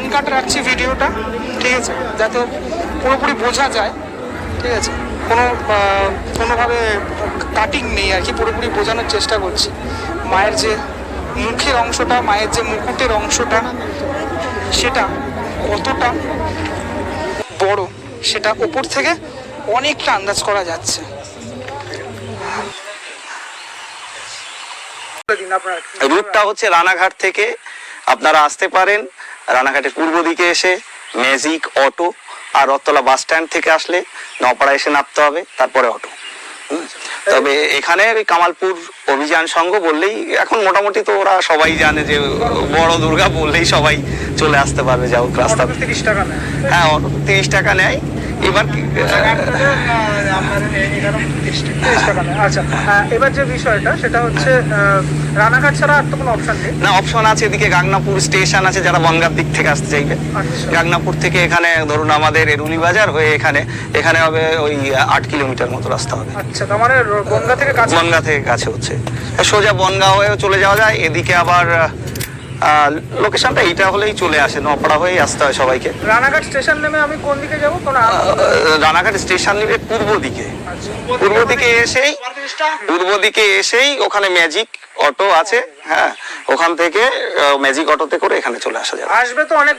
Uncut রাখছি ভিডিওটা, ঠিক আছে? যাতে পুরোপুরি বোঝা যায়, ঠিক আছে? কোনো কোনোভাবে কাটিং নেই আর কি, পুরোপুরি বোঝানোর চেষ্টা করছি। মায়ের যে মুখের অংশটা, মায়ের যে মুকুটের অংশটা, সেটা কতটা বড়, সেটা উপর থেকে অনেকটা আন্দাজ করা যাচ্ছে। রুটটা হচ্ছে রানাঘাট থেকে আপনারা আসতে পারেন রানাঘাটের পূর্ব দিকে এসে ম্যাজিক অটো আর রথতলা বাস স্ট্যান্ড থেকে আসলে নপাড়া এসে নামতে হবে তারপরে অটো। তবে এখানে ওই কামালপুর অভিযান সংঘ বললেই এখন মোটামুটি তো ওরা সবাই জানে যে বড় দুর্গা বললেই সবাই চলে আসতে পারবে যা হোক রাস্তা তিরিশ টাকা হ্যাঁ তিরিশ টাকা নেয়। এবার আচ্ছা এবার যে বিষয়টা সেটা হচ্ছে রানাঘাট ছাড়া আর তো কোনো অপশন নেই? না অপশন আছে এদিকে গাংনাপুর স্টেশন আছে যারা বনগার দিক থেকে আসতে চাইবে। আচ্ছা। গাংনাপুর থেকে এখানে ধরুন আমাদের এরুলি বাজার হয়ে এখানে এখানে হবে ওই আট কিলোমিটার মতো রাস্তা হবে। আচ্ছা তার মানে থেকে কাছে? বনগা থেকে কাছে হচ্ছে। সোজা বনগা হয়েও চলে যাওয়া যায় এদিকে আবার লোকেশনটা এইটা হলেই চলে আসে নপাড়া হয়েই আসতে হয় সবাইকে। রানাঘাট স্টেশন নেমে আমি কোন দিকে যাব? কোন রানাঘাট স্টেশন নেমে পূর্ব দিকে। পূর্ব দিকে এসেই পূর্ব দিকে এসেই ওখানে ম্যাজিক অটো আছে হ্যাঁ। ওখান থেকে ম্যাজিক অটোতে করে এখানে চলে আসা যাবে। আসবে তো অনেক